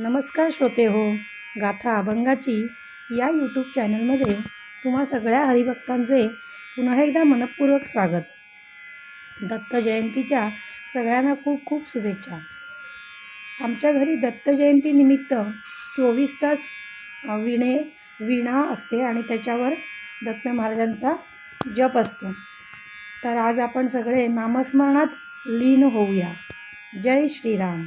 नमस्कार श्रोते हो गाथा अभंगाची या यूट्यूब चॅनलमध्ये तुम्हा सगळ्या हरिभक्तांचे पुन्हा एकदा मनपूर्वक स्वागत. दत्त जयंतीच्या सगळ्यांना खूप खूप शुभेच्छा. आमच्या घरी दत्त जयंतीनिमित्त चोवीस तास विणे वीणा असते आणि त्याच्यावर दत्त महाराजांचा जप असतो. तर आज आपण सगळे नामस्मरणात लीन होऊया. जय श्रीराम.